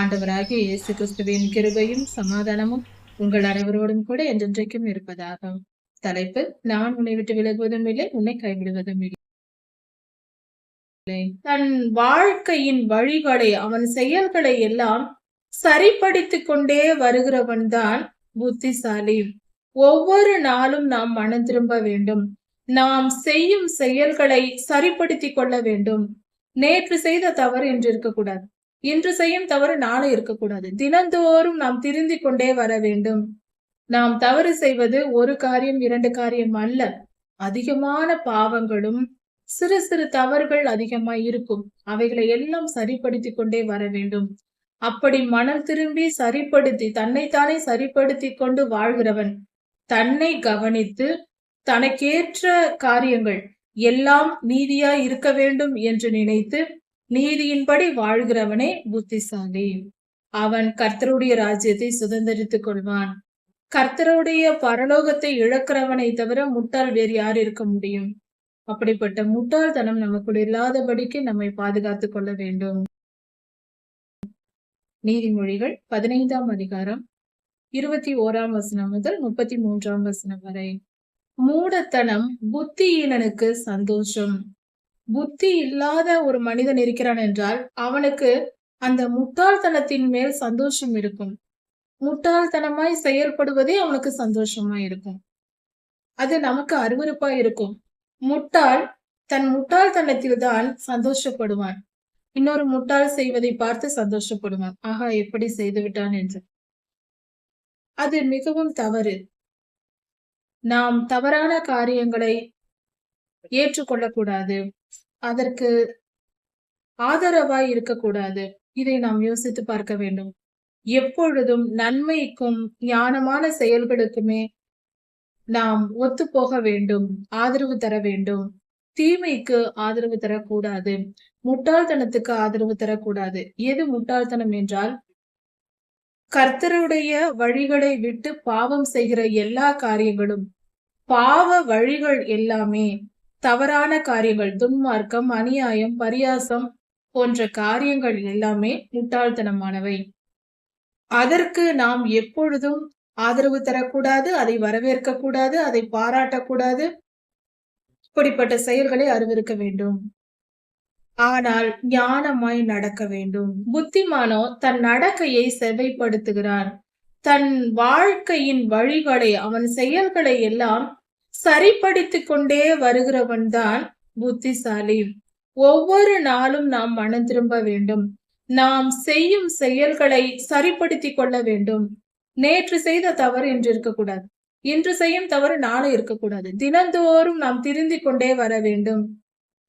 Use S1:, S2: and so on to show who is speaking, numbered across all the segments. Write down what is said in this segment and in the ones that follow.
S1: ஆண்டவராகிய இயேசு கிறிஸ்துவின் கிருபையும் சமாதானமும் உங்கள் அனைவரோடும் கூட என்றென்றைக்கும் இருப்பதாக. தலைப்பு நான் உன்னை விட்டு விலகுவதும் இல்லை உன்னை கைவிடுவதும் இல்லை. தன் வாழ்க்கையின் வழிகளை அவன் செயல்களை எல்லாம் சரிப்படுத்தி கொண்டே வருகிறவன் தான் புத்திசாலி. ஒவ்வொரு நாளும் நாம் மனம் திரும்ப வேண்டும். நாம் செய்யும் செயல்களை சரிப்படுத்திக் கொள்ள வேண்டும். நேற்று செய்த தவறு என்று இருக்கக்கூடாது. இன்று செய்யும் தவறு நாளை இருக்கக்கூடாது. தினந்தோறும் நாம் திருந்திக் கொண்டே வர வேண்டும். நாம் தவறு செய்வது ஒரு காரியம் இரண்டு காரியம் அல்ல. அதிகமான பாவங்களும் சிறு சிறு தவறுகள் அதிகமாய் இருக்கும். அவைகளை எல்லாம் சரிப்படுத்திக் கொண்டே வர வேண்டும். அப்படி மனம் திரும்பி சரிப்படுத்தி தன்னைத்தானே சரிப்படுத்தி கொண்டு வாழ்கிறவன் தன்னை கவனித்து தனக்கேற்ற காரியங்கள் எல்லாம் நீதியாய் இருக்க வேண்டும் என்று நினைத்து நீதியின்படி வாழ்கிறவனே புத்திசாலி. அவன் கர்த்தருடைய ராஜ்யத்தை சுதந்திரித்துக் கொள்வான். கர்த்தருடைய பரலோகத்தை இழக்கிறவனை தவிர முட்டாள் வேறு யார் இருக்க முடியும்? அப்படிப்பட்ட முட்டாள்தனம் நமக்குள் இல்லாதபடிக்கு நம்மை பாதுகாத்துக் கொள்ள வேண்டும். நீதிமொழிகள் பதினைந்தாம் அதிகாரம் இருபத்தி ஓராம் வசனம் முதல் முப்பத்தி மூன்றாம் வசனம் வரை. மூடத்தனம் புத்தியீனனுக்கு சந்தோஷம். புத்தி இல்லாத ஒரு மனிதன் இருக்கிறான் என்றால் அவனுக்கு அந்த முட்டாள்தனத்தின் மேல் சந்தோஷம் இருக்கும். முட்டாள்தனமாய் செயல்படுவதே அவனுக்கு சந்தோஷமா இருக்கும். அது நமக்கு அருவருப்பா இருக்கும். முட்டாள் தன் முட்டாள்தனத்தில் தான் சந்தோஷப்படுவான். இன்னொரு முட்டாள் செய்வதை பார்த்து சந்தோஷப்படுவான். ஆகா எப்படி செய்து விட்டான் என்று. அது மிகவும் தவறு. நாம் தவறான காரியங்களை ஏற்றுக்கொள்ளக்கூடாது. அதற்கு ஆதரவாய் இருக்கக்கூடாது. இதை நாம் யோசித்து பார்க்க வேண்டும். எப்பொழுதும் நன்மைக்கும் ஞானமான செயல்களுக்குமே நாம் ஒத்து போக வேண்டும். ஆதரவு தர வேண்டும். தீமைக்கு ஆதரவு தரக்கூடாது. முட்டாள்தனத்துக்கு ஆதரவு தரக்கூடாது. எது முட்டாள்தனம் என்றால் கர்த்தருடைய வழிகளை விட்டு பாவம் செய்கிற எல்லா காரியங்களும் பாவ வழிகள் எல்லாமே தவறான காரியங்கள் துன்மார்க்கம் அநியாயம் பரியாசம் போன்ற காரியங்கள் எல்லாமே முட்டாள்தனமானவை. அதற்கு நாம் எப்பொழுதும் ஆதரவு தரக்கூடாது அதை வரவேற்க கூடாது அதை பாராட்டக்கூடாது. இப்படிப்பட்ட செயல்களை அறிவிருக்க வேண்டும். ஆனால் ஞானமாய் நடக்க வேண்டும். புத்திமானோ தன் நடக்கையை செவைப்படுத்துகிறான் தன் வாழ்க்கையின் வழிகளை அவன் செயல்களை எல்லாம் சரிப்படுத்திக் கொண்டே வருகிறவன் தான் புத்திசாலி. ஒவ்வொரு நாளும் நாம் மனம் திரும்ப வேண்டும். நாம் செய்யும் செயல்களை சரிப்படுத்திக் கொள்ள வேண்டும். நேற்று செய்த தவறு என்று இருக்கக்கூடாது. இன்று செய்யும் தவறு நாளை இருக்கக்கூடாது. தினந்தோறும் நாம் திருந்திக் கொண்டே வர வேண்டும்.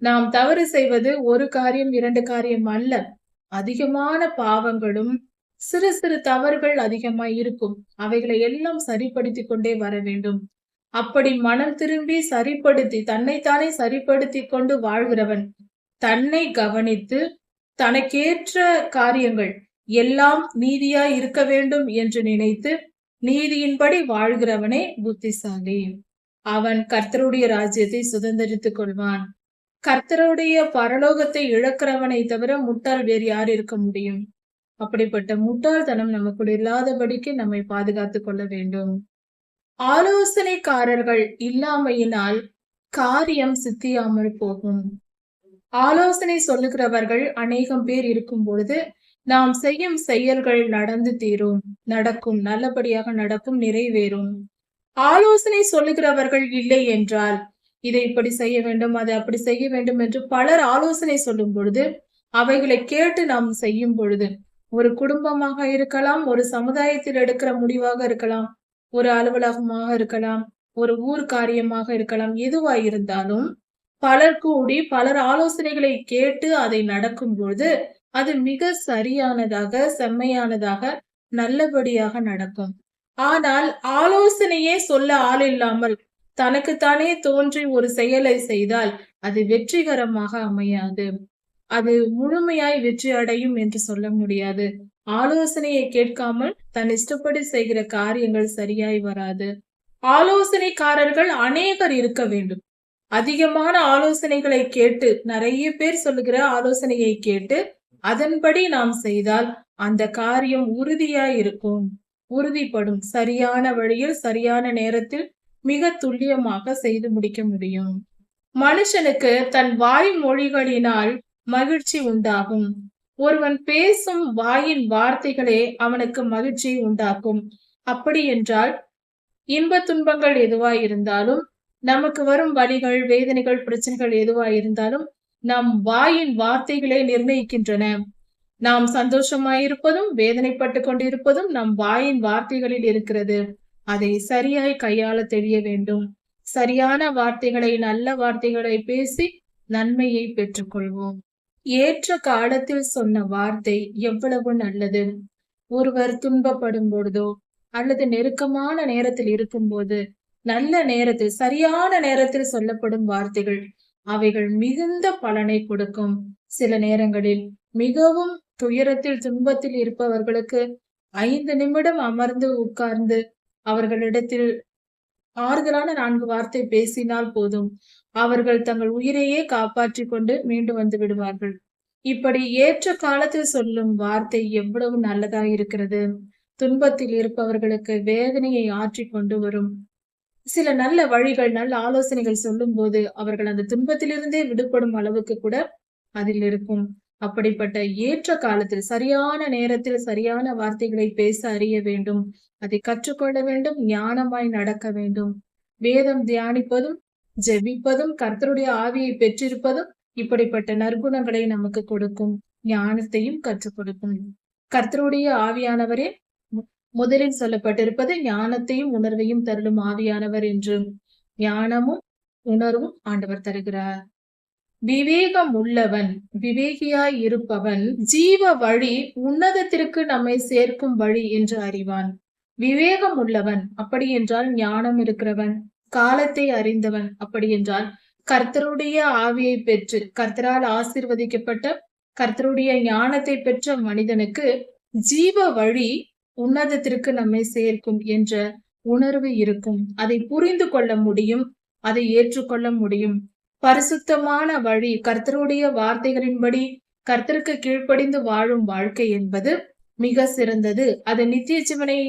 S1: நாம் தவறு செய்வது ஒரு காரியம் இரண்டு காரியம் அல்ல. அதிகமான பாவங்களும் சிறு சிறு தவறுகள் அதிகமாய் இருக்கும். அவைகளை எல்லாம் சரிப்படுத்திக் கொண்டே வர வேண்டும். அப்படி மனம் திரும்பி சரிப்படுத்தி தன்னைத்தானே சரிப்படுத்தி கொண்டு வாழ்கிறவன் தன்னை கவனித்து தனக்கேற்ற காரியங்கள் எல்லாம் நீதியாய் இருக்க வேண்டும் என்று நினைத்து நீதியின்படி வாழ்கிறவனே புத்திசாலி. அவன் கர்த்தருடைய ராஜ்யத்தை சுதந்திரித்துக் கொள்வான். கர்த்தருடைய பரலோகத்தை இழக்கிறவனை தவிர முட்டாள் வேறு யார் இருக்க முடியும்? அப்படிப்பட்ட முட்டாள்தனம் நமக்குள் இல்லாதபடிக்கு நம்மை பாதுகாத்துக் கொள்ள வேண்டும். ஆலோசனைக்காரர்கள் இல்லாமையினால் காரியம் சித்தியாமல் போகும். ஆலோசனை சொல்லுகிறவர்கள் அநேகம் பேர் இருக்கும் பொழுது நாம் செய்யும் செயல்கள் நடந்து தீரும் நடக்கும் நல்லபடியாக நடக்கும் நிறைவேறும். ஆலோசனை சொல்லுகிறவர்கள் இல்லை என்றால் இதை இப்படி செய்ய வேண்டும் அதை அப்படி செய்ய வேண்டும் என்று பலர் ஆலோசனை சொல்லும் பொழுது அவைகளை கேட்டு நாம் செய்யும் பொழுது ஒரு குடும்பமாக இருக்கலாம் ஒரு சமுதாயத்தில் எடுக்கிற முடிவாக இருக்கலாம் ஒரு அலுவலகமாக இருக்கலாம் ஒரு ஊர் காரியமாக இருக்கலாம் எதுவா இருந்தாலும் பலர் கூடி பலர் ஆலோசனைகளை கேட்டு அதை நடக்கும் பொழுது அது மிக சரியானதாக செம்மையானதாக நல்லபடியாக நடக்கும். ஆனால் ஆலோசனையே சொல்ல ஆள் இல்லாமல் தனக்குத்தானே தோன்றி ஒரு செயலை செய்தால் அது வெற்றிகரமாக அமையாது. அது முழுமையாய் வெற்றி அடையும் என்று சொல்ல முடியாது. ஆலோசனையை கேட்காமல் தன் இஷ்டப்படி செய்கிற காரியங்கள் சரியாய் வராது. ஆலோசனைக்காரர்கள் அநேகர் இருக்க வேண்டும். அதிகமான ஆலோசனைகளை கேட்டு நிறைய பேர் சொல்லுகிற ஆலோசனையை கேட்டு அதன்படி நாம் செய்தால் அந்த காரியம் உறுதியாய் இருக்கும். உறுதிப்படும். சரியான வழியில் சரியான நேரத்தில் மிக துல்லியமாக செய்து முடிக்க முடியும். மனுஷனுக்கு தன் வாய் மொழிகளினால் மகிழ்ச்சி உண்டாகும். ஒருவன் பேசும் வாயின் வார்த்தைகளே அவனுக்கு மகிழ்ச்சியை உண்டாக்கும். அப்படி என்றால் இன்ப துன்பங்கள் எதுவாய் இருந்தாலும் நமக்கு வரும் வழிகள் வேதனைகள் பிரச்சனைகள் எதுவாய் இருந்தாலும் நம் வாயின் வார்த்தைகளே நிர்ணயிக்கின்றன. நாம் சந்தோஷமாயிருப்பதும் வேதனைப்பட்டு கொண்டிருப்பதும் நம் வாயின் வார்த்தைகளில் இருக்கிறது. அதை சரியாய் கையாள தெரிய வேண்டும். சரியான வார்த்தைகளை நல்ல வார்த்தைகளை பேசி நன்மையை பெற்றுக்கொள்வோம். ஏற்ற காலத்தில் சொன்ன வார்த்தை எவ்வளவு நல்லது? ஒருவர் துன்பப்படும் பொழுதோ அல்லது நெருக்கமான நேரத்தில் இருக்கும்போது நல்ல நேரத்தில் சரியான நேரத்தில் சொல்லப்படும் வார்த்தைகள் அவைகள் மிகுந்த பலனை கொடுக்கும். சில நேரங்களில் மிகவும் துயரத்தில் துன்பத்தில் இருப்பவர்களுக்கு ஐந்து நிமிடம் அமர்ந்து உட்கார்ந்து அவர்களிடத்தில் ஆறுதலான நான்கு வார்த்தை பேசினால் போதும். அவர்கள் தங்கள் உயிரையே காப்பாற்றிக் கொண்டு மீண்டு வந்து விடுவார்கள். இப்படி ஏற்ற காலத்தில் சொல்லும் வார்த்தை எவ்வளவு நல்லதா இருக்கிறது துன்பத்தில் இருப்பவர்களுக்கு வேதனையை ஆற்றி கொண்டு வரும். சில நல்ல வழிகள் நல்ல ஆலோசனைகள் சொல்லும் போது அவர்கள் அந்த துன்பத்திலிருந்தே விடுபடும் அளவுக்கு கூட அதில் இருக்கும். அப்படிப்பட்ட ஏற்ற காலத்தில் சரியான நேரத்தில் சரியான வார்த்தைகளை பேச அறிய வேண்டும். அதை கற்றுக்கொள்ள வேண்டும் ஞானமாய் நடக்க வேண்டும். வேதம் தியானிப்பதும் ஜெபிப்பதும் கர்த்தருடைய ஆவியை பெற்றிருப்பதும் இப்படிப்பட்ட நற்குணங்களை நமக்கு கொடுக்கும் ஞானத்தையும் கற்றுக் கொடுக்கும். கர்த்தருடைய ஆவியானவரே முதலில் சொல்லப்பட்டிருப்பது ஞானத்தையும் உணர்வையும் தருளும் ஆவியானவர் என்று ஞானமும் உணர்வும் ஆண்டவர் தருகிறார். விவேகம் உள்ளவன் விவேகியாய் இருப்பவன் ஜீவ வழி உன்னதத்திற்கு நம்மை சேர்க்கும் வழி என்று அறிவான். விவேகம் உள்ளவன் அப்படி என்றால் ஞானம் இருக்கிறவன். காலத்தை அறிந்தவன் அப்படி என்றால் கர்த்தருடைய ஆவியை பெற்று கர்த்தரால் ஆசிர்வதிக்கப்பட்ட கர்த்தருடைய ஞானத்தை பெற்ற மனிதனுக்கு ஜீவ வழி உன்னதத்திற்கு நம்மை சேர்க்கும் என்ற உணர்வு இருக்கும். அதை புரிந்து கொள்ள முடியும் அதை ஏற்றுக்கொள்ள முடியும். பரிசுத்தமான வழி கர்த்தருடைய வார்த்தைகளின்படி கர்த்தருக்கு கீழ்ப்படிந்து வாழும் வாழ்க்கை என்பது மிக சிறந்தது. அது நித்திய ஜீவனை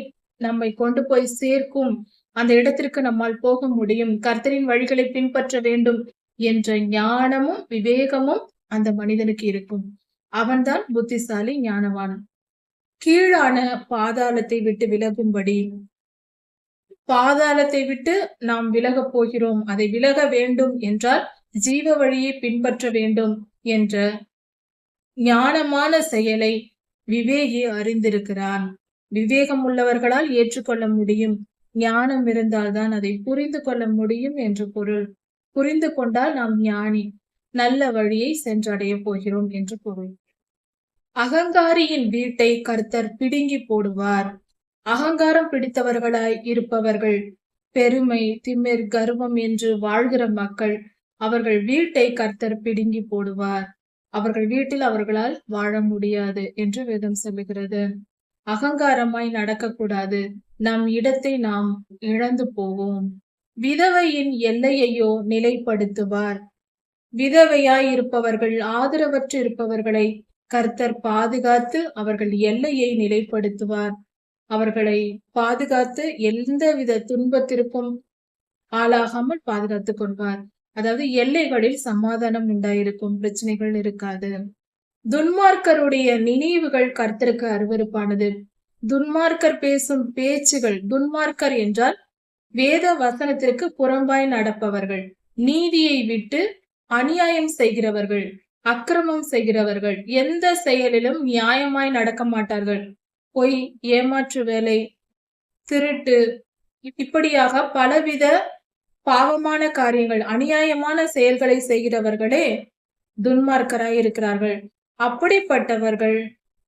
S1: நம்மை கொண்டு போய் சேர்க்கும் அந்த இடத்திற்கு நம்மால் போக முடியும். கர்த்தரின் வழிகளை பின்பற்ற வேண்டும் என்ற ஞானமும் விவேகமும் அந்த மனிதனுக்கு இருக்கும். அவன்தான் புத்திசாலி ஞானவான். கீழான பாதாளத்தை விட்டு விலகும்படி. பாதாளத்தை விட்டு நாம் விலகப் போகிறோம். அதை விலக வேண்டும் என்றால் ஜீவ வழியை பின்பற்ற வேண்டும் என்ற ஞானமான செயலை விவேகி அறிந்திருக்கிறான். விவேகம் உள்ளவர்களால் ஏற்றுக்கொள்ள முடியும். ஞானம் இருந்தால்தான் அதை புரிந்து கொள்ள முடியும் என்று பொருள். புரிந்து கொண்டால் நாம் ஞானி. நல்ல வழியை சென்றடைய போகிறோம் என்று பொருள். அகங்காரியின் வீட்டை கர்த்தர் பிடுங்கி போடுவார். அகங்காரம் பிடித்தவர்களாய் இருப்பவர்கள். பெருமை திமிர் கர்வம் என்று வாழ்கிற மக்கள் அவர்கள் வீட்டை கர்த்தர் பிடுங்கி போடுவார். அவர்கள் வீட்டில் அவர்களால் வாழ முடியாது என்று வேதம் சொல்லுகிறது. அகங்காரமாய் நடக்கக்கூடாது. நம் இடத்தை நாம் இழந்து போவோம். விதவையின் எல்லையையோ நிலைப்படுத்துவார். விதவையாய் இருப்பவர்கள் ஆதரவற்று இருப்பவர்களை கர்த்தர் பாதுகாத்து அவர்கள் எல்லையை நிலைப்படுத்துவார். அவர்களை பாதுகாத்து எந்தவித துன்பத்திற்கும் ஆளாகாமல் பாதுகாத்துக் கொள்வார். அதாவது எல்லைகளில் சமாதானம் உண்டாயிருக்கும் பிரச்சனைகள் இருக்காது. துன்மார்க்கருடைய நினைவுகள் கர்த்தருக்கு அருவருப்பானது. துன்மார்க்கர் பேசும் பேச்சுகள் துன்மார்க்கர் என்றால் வேத வசனத்திற்கு புறம்பாய் நடப்பவர்கள் நீதியை விட்டு அநியாயம் செய்கிறவர்கள் அக்கிரமம் செய்கிறவர்கள் எந்த செயலிலும் நியாயமாய் நடக்க மாட்டார்கள். பொய் ஏமாற்று வேலை திருட்டு இப்படியாக பலவித பாவமான காரியங்கள் அநியாயமான செயல்களை செய்கிறவர்களே துன்மார்க்கராய் இருக்கிறார்கள். அப்படிப்பட்டவர்கள்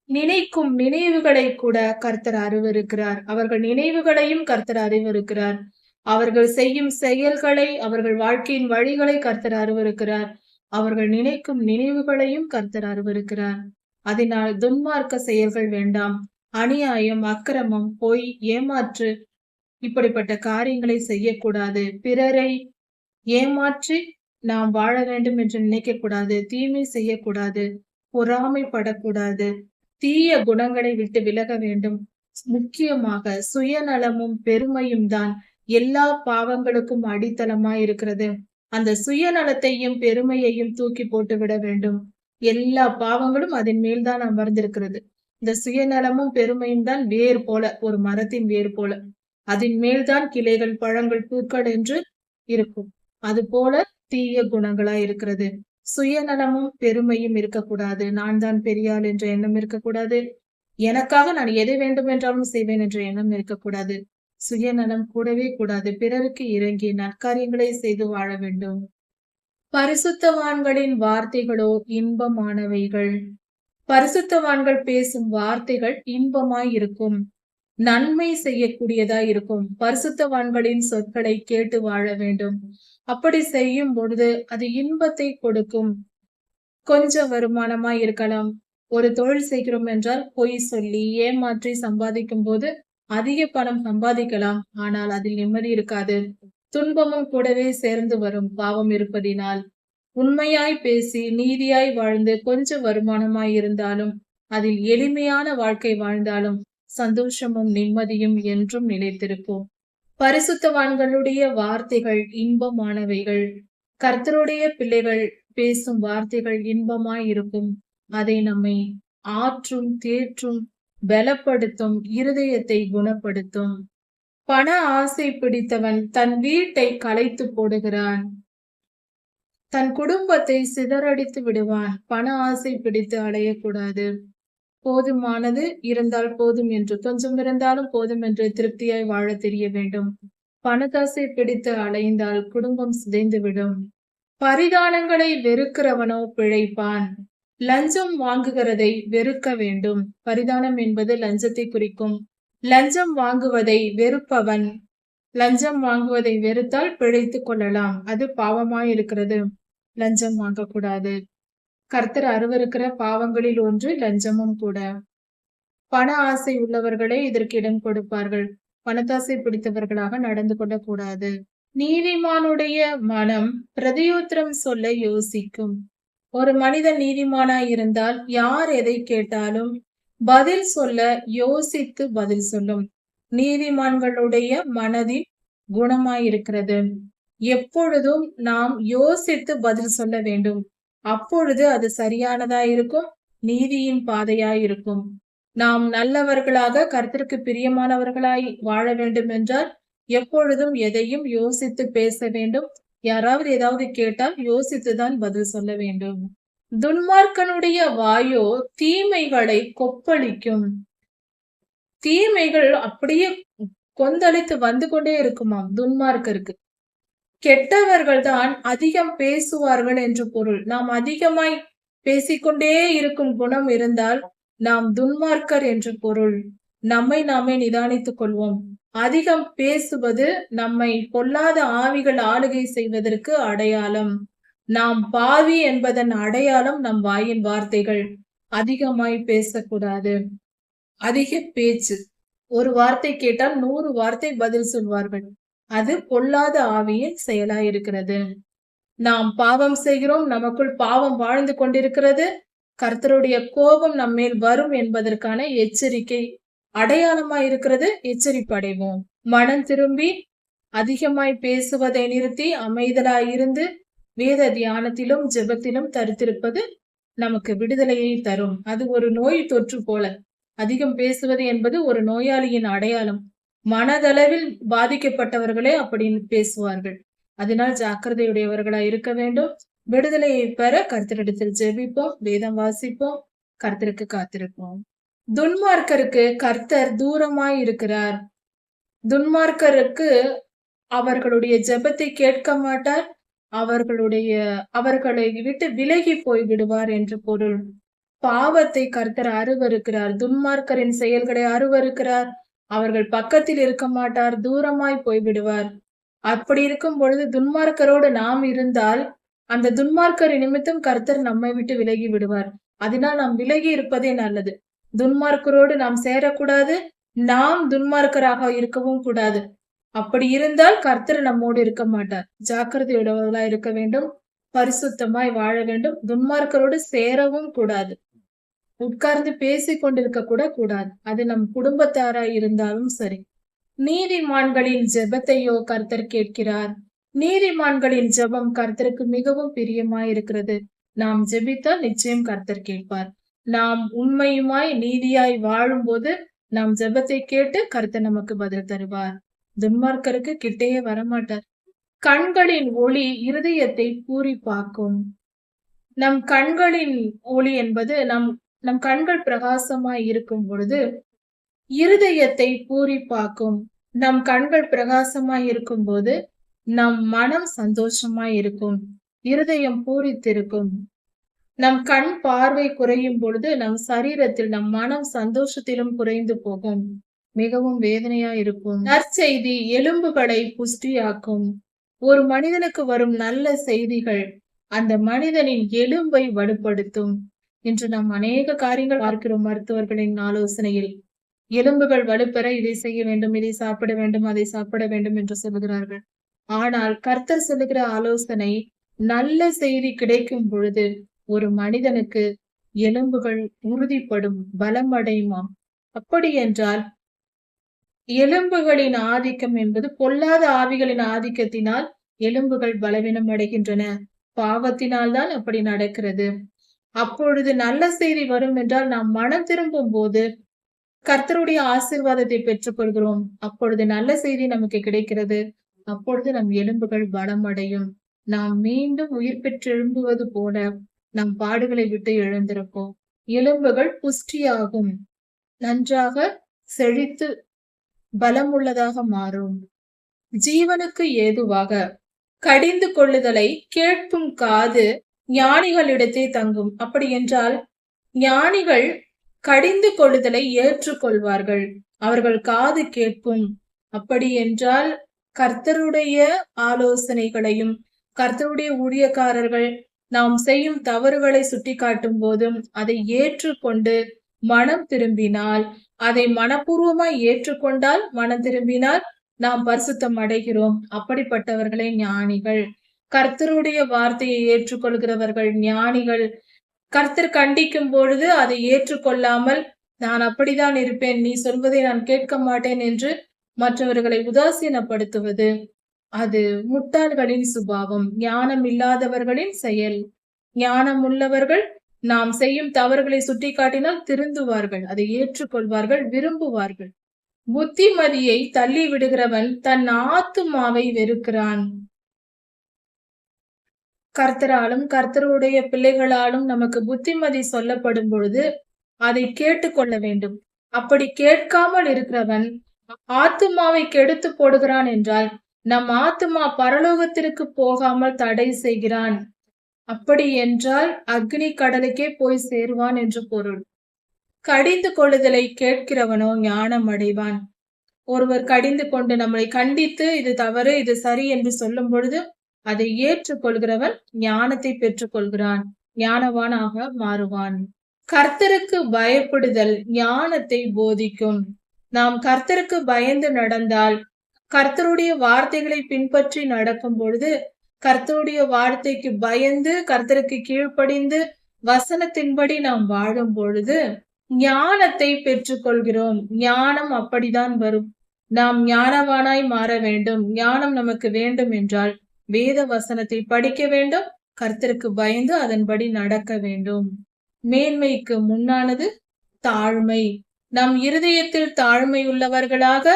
S1: நினைக்கும் நினைவுகளை கூட கர்த்தர் அறிவிருக்கிறார். அவர்கள் நினைவுகளையும் கர்த்தர் அறிவிருக்கிறார். அவர்கள் செய்யும் செயல்களை அவர்கள் வாழ்க்கையின் வழிகளை கர்த்தர் அறிவிருக்கிறார். அவர்கள் நினைக்கும் நினைவுகளையும் கர்த்தர் அறிவிருக்கிறார். அதனால் துன்மார்க்க செயல்கள் வேண்டாம். அநியாயம் அக்கிரமம் பொய் ஏமாற்று இப்படிப்பட்ட காரியங்களை செய்யக்கூடாது. பிறரை ஏமாற்றி நாம் வாழ வேண்டும் என்று நினைக்க கூடாது தீமை செய்யக்கூடாது. பொறாமைப்படக்கூடாது. தீய குணங்களை விட்டு விலக வேண்டும். முக்கியமாக சுயநலமும் பெருமையும் தான் எல்லா பாவங்களுக்கும் அடித்தளமாய் இருக்கிறது. அந்த சுயநலத்தையும் பெருமையையும் தூக்கி போட்டு விட வேண்டும். எல்லா பாவங்களும் அதன் மேல்தான் அமர்ந்திருக்கிறது. இந்த சுயநலமும் பெருமையும் தான் வேர் போல ஒரு மரத்தின் வேர் போல. அதன் மேல்தான் கிளைகள் பழங்கள் பூக்கள் என்று இருக்கும். அது போல தீய குணங்களா இருக்கிறது. சுயநலமும் பெருமையும் இருக்கக்கூடாது. நான் தான் பெரியாள் என்ற எண்ணம் இருக்கக்கூடாது. எனக்காக நான் எதை வேண்டும் என்றாலும் செய்வேன் என்ற எண்ணம் இருக்கக்கூடாது. சுயநலம் கூடவே கூடாது. பிறருக்கு இறங்கி நற்காரியங்களை செய்து வாழ வேண்டும். பரிசுத்தவான்களின் வார்த்தைகளோ இன்பமானவைகள். பரிசுத்தவான்கள் பேசும் வார்த்தைகள் இன்பமாய் இருக்கும். நன்மை செய்யக்கூடியதாய் இருக்கும். பரிசுத்தவான்களின் சொற்களை கேட்டு வாழ வேண்டும். அப்படி செய்யும் பொழுது அது இன்பத்தை கொடுக்கும். கொஞ்சம் வருமானமாய் இருக்கலாம். ஒரு தொழில் செய்கிறோம் என்றால் பொய் சொல்லி ஏமாற்றி சம்பாதிக்கும் போது அதிக பணம் சம்பாதிக்கலாம். ஆனால் அதில் நிம்மதி இருக்காது. துன்பமும் கூடவே சேர்ந்து வரும் பாவம் இருப்பதினால். உண்மையாய் பேசி நீதியாய் வாழ்ந்து கொஞ்சம் வருமானமாய் இருந்தாலும் அதில் எளிமையான வாழ்க்கை வாழ்ந்தாலும் சந்தோஷமும் நிம்மதியும் என்றும் நினைத்திருப்போம் பரிசுத்தவான்களுடைய வார்த்தைகள் இன்பமானவைகள். கர்த்தருடைய பிள்ளைகள் பேசும் வார்த்தைகள் இன்பமாய் இருக்கும் அதை நம்மை ஆற்றும் தேற்றும் பலப்படுத்தும் இருதயத்தை குணப்படுத்தும். பண ஆசை பிடித்தவன் தன் வீட்டை கலைத்து போடுகிறான். தன் குடும்பத்தை சிதறடித்து விடுவான். பண ஆசை பிடித்து அடையக்கூடாது போதுமானது இருந்தால் போதும் என்று கொஞ்சம் இருந்தாலும் போதும் என்று திருப்தியாய் வாழ தெரிய வேண்டும். பணதாசை பிடித்து அலைந்தால் குடும்பம் சிதைந்துவிடும். பரிதானங்களை வெறுக்கிறவனோ பிழைப்பான். லஞ்சம் வாங்குகிறதை வெறுக்க வேண்டும். பரிதானம் என்பது லஞ்சத்தை குறிக்கும். லஞ்சம் வாங்குவதை வெறுப்பவன். லஞ்சம் வாங்குவதை வெறுத்தால் பிழைத்துக் கொள்ளலாம். அது பாவமாய் இருக்கிறது லஞ்சம் வாங்கக்கூடாது. கர்த்தர் அருவருக்கிற பாவங்களில் ஒன்று லஞ்சமும் கூட. பண ஆசை உள்ளவர்களே இதற்கு இடம் கொடுப்பார்கள். பணத்தாசை பிடித்தவர்களாக நடந்து கொள்ளக்கூடாது. நீதிமானுடைய மனம் பிரதியோத்திரம் சொல்ல யோசிக்கும். ஒரு மனிதன் நீதிமானாய் இருந்தால் யார் எதை கேட்டாலும் பதில் சொல்ல யோசித்து பதில் சொல்லும். நீதிமான்களுடைய மனதில் குணமாயிருக்கிறது எப்பொழுதும் நாம் யோசித்து பதில் சொல்ல வேண்டும். அப்பொழுது அது சரியானதா இருக்கும்? நீதியின் பாதையாய் இருக்கும். நாம் நல்லவர்களாக கருத்திற்கு பிரியமானவர்களாய் வாழ வேண்டும் என்றால் எப்பொழுதும் எதையும் யோசித்து பேச வேண்டும். யாராவது ஏதாவது கேட்டால் யோசித்துதான் பதில் சொல்ல வேண்டும். துன்மார்க்கனுடைய வாயோ தீமைகளை கொப்பளிக்கும். தீமைகள் அப்படியே கொந்தளித்து வந்து கொண்டே இருக்குமாம் துன்மார்க்கருக்கு. கெட்டவர்கள் தான் அதிகம் பேசுவார்கள் என்று பொருள். நாம் அதிகமாய் பேசிக்கொண்டே இருக்கும் குணம் இருந்தால் நாம் துன்மார்க்கர் என்று பொருள். நம்மை நாமே நிதானித்துக் கொள்வோம். அதிகம் பேசுவது நம்மை பொல்லாத ஆவிகள் ஆளுகை செய்வதற்கு அடையாளம். நாம் பாவி என்பதன் அடையாளம் நம் வாயின் வார்த்தைகள். அதிகமாய் பேசக்கூடாது. அதிக பேச்சு. ஒரு வார்த்தை கேட்டால் நூறு வார்த்தை பதில் சொல்வார்கள். அது பொல்லாத ஆவியின் செயலாயிருக்கிறது. நாம் பாவம் செய்கிறோம் நமக்குள் பாவம் வாழ்ந்து கொண்டிருக்கிறது. கர்த்தருடைய கோபம் நம்மேல் வரும் என்பதற்கான எச்சரிக்கை அடையாளமா இருக்கிறது எச்சரிப்படைவோம். மனம் திரும்பி அதிகமாய் பேசுவதை நிறுத்தி அமைதலாய் இருந்து வேத தியானத்திலும் ஜெபத்திலும் தரித்திருப்பது நமக்கு விடுதலையை தரும். அது ஒரு நோய் தொற்று போல. அதிகம் பேசுவது என்பது ஒரு நோயாளியின் அடையாளம். மனதளவில் பாதிக்கப்பட்டவர்களே அப்படின்னு பேசுவார்கள். அதனால் ஜாக்கிரதையுடையவர்களா இருக்க வேண்டும். விடுதலையை பெற கர்த்தரிடத்தில் ஜெபிப்போம் வேதம் வாசிப்போம் கர்த்தருக்கு காத்திருப்போம். துன்மார்க்கருக்கு கர்த்தர் தூரமாய் இருக்கிறார். துன்மார்க்கருக்கு அவர்களுடைய ஜெபத்தை கேட்க மாட்டார். அவர்களுடைய அவர்களை விட்டு விலகி போய் விடுவார் என்று பொருள். பாவத்தை கர்த்தர் அருவருக்கிறார். துன்மார்க்கரின் செயல்களை அருவருக்கிறார். அவர்கள் பக்கத்தில் இருக்க மாட்டார் தூரமாய் போய்விடுவார். அப்படி இருக்கும் பொழுது துன்மார்க்கரோடு நாம் இருந்தால் அந்த துன்மார்க்கர் நிமித்தம் கர்த்தர் நம்மை விட்டு விலகி விடுவார். அதனால் நாம் விலகி இருப்பதே நல்லது. துன்மார்க்கரோடு நாம் சேரக்கூடாது நாம் துன்மார்க்கராக இருக்கவும் கூடாது. அப்படி இருந்தால் கர்த்தர் நம்மோடு இருக்க மாட்டார். ஜாக்கிரதையுள்ளவர்களா இருக்க வேண்டும் பரிசுத்தமாய் வாழ வேண்டும் துன்மார்க்கரோடு சேரவும் கூடாது. உட்கார்ந்து பேசிக் கொண்டிருக்க கூட கூடாது. அது நம் குடும்பத்தாரா இருந்தாலும் சரி. நீதிமான்களின் ஜெபத்தையோ கர்த்தர் கேட்கிறார். நீதிமான்களின் ஜெபம் கர்த்தருக்கு மிகவும் பிரியமாயிருக்கிறது. நாம் ஜெபித்தால் நிச்சயம் கர்த்தர் கேட்பார். நாம் உண்மையுமாய் நீதியாய் வாழும்போது நாம் ஜெபத்தை கேட்டு கர்த்தர் நமக்கு பதில் தருவார். துன்மார்க்கருக்கு கிட்டேயே வரமாட்டார். கண்களின் ஒளி இருதயத்தை பூரிப்பாக்கும். நம் கண்களின் ஒளி என்பது நம் நம் கண்கள் பிரகாசமாய் இருக்கும் பொழுது இருதயத்தை பூரிப்பாக்கும். நம் கண்கள் பிரகாசமாய் இருக்கும் போது நம் மனம் சந்தோஷமாய் இருக்கும். இருதயம் பூரித்திருக்கும். நம் கண் பார்வை குறையும் பொழுது நம் சரீரத்தில் நம் மனம் சந்தோஷத்திலும் குறைந்து போகும். மிகவும் வேதனையா இருக்கும். நற்செய்தி எலும்புகளை புஷ்டியாக்கும். ஒரு மனிதனுக்கு வரும் நல்ல செய்திகள் அந்த மனிதனின் எலும்பை வலுப்படுத்தும். இன்று நாம் அநேக காரியங்கள் பார்க்கிறோம் மருத்துவர்களின் ஆலோசனையில். எலும்புகள் வலுப்பெற இதை செய்ய வேண்டும் இதை சாப்பிட வேண்டும் அதை சாப்பிட வேண்டும் என்று சொல்லுகிறார்கள். ஆனால் கர்த்தர் சொல்லுகிற ஆலோசனை நல்ல செய்தி கிடைக்கும் பொழுது ஒரு மனிதனுக்கு எலும்புகள் உறுதிப்படும் பலம் அடையுமாம் அப்படி என்றால் எலும்புகளின் ஆதிக்கம் என்பது பொல்லாத ஆவிகளின் ஆதிக்கத்தினால் எலும்புகள் பலவீனம் அடைகின்றன. பாவத்தினால் தான் அப்படி நடக்கிறது. அப்பொழுது நல்ல செய்தி வரும் என்றால் நாம் மனம் திரும்பும் போது கர்த்தருடைய ஆசிர்வாதத்தை பெற்றுக்கொள்கிறோம். அப்பொழுது நல்ல செய்தி நமக்கு கிடைக்கிறது. அப்பொழுது நம் எலும்புகள் பலம் அடையும் நாம் மீண்டும் உயிர் பெற்றெழும்புவது போல நம் பாடுகளை விட்டு எழுந்திருப்போம். எலும்புகள் புஷ்டியாகும். நன்றாக செழித்து பலம் உள்ளதாக மாறும். ஜீவனுக்கு ஏதுவாக கடிந்து கொள்ளுதலை கேட்கும் காது ஞானிகளிடத்தே தங்கும். அப்படி என்றால் ஞானிகள் கடிந்து கொள்ளுதலை ஏற்றுக்கொள்வார்கள். அவர்கள் காது கேட்கும். அப்படி என்றால் கர்த்தருடைய ஆலோசனைகளையும் கர்த்தருடைய ஊழியக்காரர்கள் நாம் செய்யும் தவறுகளை சுட்டிக்காட்டும் போதும் அதை ஏற்றுக்கொண்டு மனம் திரும்பினால் அதை மனப்பூர்வமாய் ஏற்றுக்கொண்டால் மனம் திரும்பினால் நாம் பரிசுத்தம் அடைகிறோம். அப்படிப்பட்டவர்களே ஞானிகள். கர்த்தருடைய வார்த்தையை ஏற்றுக்கொள்கிறவர்கள் ஞானிகள். கர்த்தர் கண்டிக்கும் பொழுது அதை ஏற்றுக்கொள்ளாமல் நான் அப்படித்தான் இருப்பேன் நீ சொல்வதை நான் கேட்க மாட்டேன் என்று மற்றவர்களை உதாசீனப்படுத்துவது. அது முட்டாள்களின் சுபாவம் ஞானம் இல்லாதவர்களின் செயல். ஞானம் உள்ளவர்கள் நாம் செய்யும் தவறுகளை சுட்டிக்காட்டினால் திருந்துவார்கள் அதை ஏற்றுக்கொள்வார்கள் விரும்புவார்கள். புத்திமதியை தள்ளி விடுகிறவன் தன் ஆத்துமாவை வெறுக்கிறான். கர்த்தராலும் கர்த்தருடைய பிள்ளைகளாலும் நமக்கு புத்திமதி சொல்லப்படும் பொழுது அதை கேட்டுக்கொள்ள வேண்டும். அப்படி கேட்காமல் இருக்கிறவன் ஆத்துமாவை கெடுத்து போடுகிறான் என்றால் நம் ஆத்துமா பரலோகத்திற்கு போகாமல் தடை செய்கிறான். அப்படி என்றால் அக்னி கடலுக்கே போய் சேருவான் என்று பொருள். கடிந்து கொள்ளுதலை கேட்கிறவனோ ஞானம் அடைவான். ஒருவர் கடிந்து கொண்டு நம்மளை கண்டித்து இது தவறு இது சரி என்று சொல்லும் பொழுது அதை ஏற்றுக்கொள்கிறவன் ஞானத்தை பெற்றுக் கொள்கிறான் ஞானவானாக மாறுவான். கர்த்தருக்கு பயப்படுதல் ஞானத்தை போதிக்கும். நாம் கர்த்தருக்கு பயந்து நடந்தால் கர்த்தருடைய வார்த்தைகளை பின்பற்றி நடக்கும் பொழுது கர்த்தருடைய வார்த்தைக்கு பயந்து கர்த்தருக்கு கீழ்ப்படிந்து வசனத்தின்படி நாம் வாழும் பொழுது ஞானத்தை பெற்றுக்கொள்கிறோம். ஞானம் அப்படிதான் வரும். நாம் ஞானவானாய் மாற வேண்டும். ஞானம் நமக்கு வேண்டும் என்றால் வேத வசனத்தை படிக்க வேண்டும். கர்த்தருக்கு பயந்து அதன்படி நடக்க வேண்டும். மேன்மைக்கு முன்னானது தாழ்மை. நம் இருதயத்தில் தாழ்மை உள்ளவர்களாக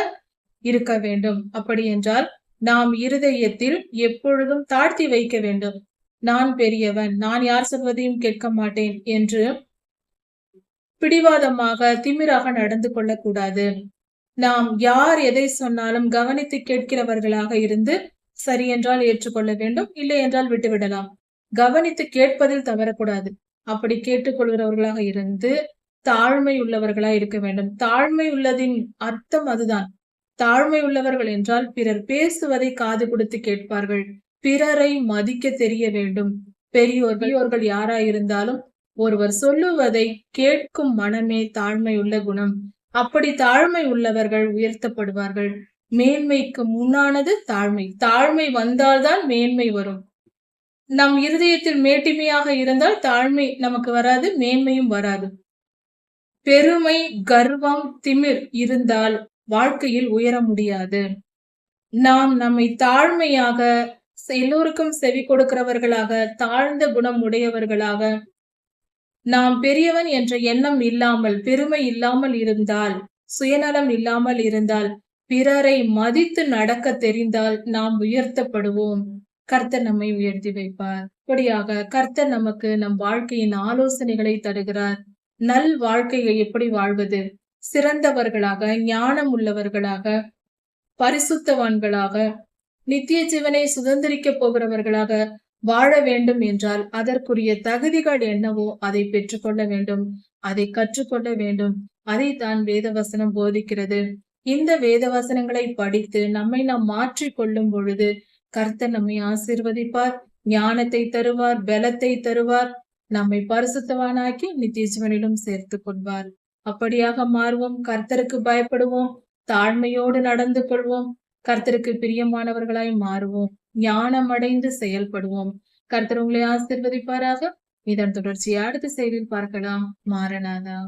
S1: இருக்க வேண்டும். அப்படி என்றால் நாம் இருதயத்தில் எப்பொழுதும் தாழ்த்தி வைக்க வேண்டும். நான் பெரியவன் நான் யார் சொல்வதையும் கேட்க மாட்டேன் என்று பிடிவாதமாக திமிராக நடந்து கொள்ளக்கூடாது. நாம் யார் எதை சொன்னாலும் கவனித்து கேட்கிறவர்களாக இருந்து சரி என்றால் ஏற்றுக்கொள்ள வேண்டும் இல்லை என்றால் விட்டுவிடலாம். கவனித்து கேட்பதில் தவறக்கூடாது. அப்படி கேட்டுக்கொள்கிறவர்களாக இருந்து தாழ்மை உள்ளவர்களாய் இருக்க வேண்டும். தாழ்மை உள்ளதின் அர்த்தம் அதுதான். தாழ்மை உள்ளவர்கள் என்றால் பிறர் பேசுவதை காது கொடுத்து கேட்பார்கள். பிறரை மதிக்க தெரிய வேண்டும். பெரியோர்கள் பெரியோர்கள் யாராயிருந்தாலும் ஒருவர் சொல்லுவதை கேட்கும் மனமே தாழ்மை உள்ள குணம். அப்படி தாழ்மை உள்ளவர்கள் உயர்த்தப்படுவார்கள். மேன்மைக்கு முன்னானது தாழ்மை. தாழ்மை வந்தால்தான் மேன்மை வரும். நம் இருதயத்தில் மேட்டிமையாக இருந்தால் தாழ்மை நமக்கு வராது மேன்மையும் வராது. பெருமை கர்வம் திமிர் இருந்தால் வாழ்க்கையில் உயர முடியாது. நாம் நம்மை தாழ்மையாக எல்லோருக்கும் செவி கொடுக்கிறவர்களாக தாழ்ந்த குணம் உடையவர்களாக நாம் பெரியவன் என்ற எண்ணம் இல்லாமல் பெருமை இல்லாமல் இருந்தால் சுயநலம் இல்லாமல் இருந்தால் பிறரை மதித்து நடக்க தெரிந்தால் நாம் உயர்த்தப்படுவோம். கர்த்தர் நம்மை உயர்த்தி வைப்பார். இப்படியாக கர்த்தர் நமக்கு நம் வாழ்க்கையின் ஆலோசனைகளை தருகிறார். நல் வாழ்க்கையை எப்படி வாழ்வது? சிறந்தவர்களாக ஞானம் உள்ளவர்களாக பரிசுத்தவான்களாக நித்திய ஜீவனை சுதந்திரிக்க போகிறவர்களாக வாழ வேண்டும் என்றால் அதற்குரிய தகுதிகள் என்னவோ அதை பெற்றுக்கொள்ள வேண்டும். அதை கற்றுக்கொள்ள வேண்டும். அதை தான் வேதவசனம் போதிக்கிறது. இந்த வேதவசனங்களை படித்து நம்மை நாம் மாற்றிக் கொள்ளும் பொழுது கர்த்தர் நம்மை ஆசீர்வதிப்பார் ஞானத்தை தருவார் பலத்தை தருவார் நம்மை பரிசுத்தவானாக்கி நித்தியஜீவனிலும் சேர்த்து கொள்வார். அப்படியாக மாறுவோம் கர்த்தருக்கு பயப்படுவோம் தாழ்மையோடு நடந்து கொள்வோம் கர்த்தருக்கு பிரியமானவர்களாய் மாறுவோம் ஞானம் அடைந்து செயல்படுவோம். கர்த்தர் உங்களை ஆசிர்வதிப்பாராக. இதன் தொடர்ச்சியை அடுத்த செய்தியில் பார்க்கலாம். மாறனாதா.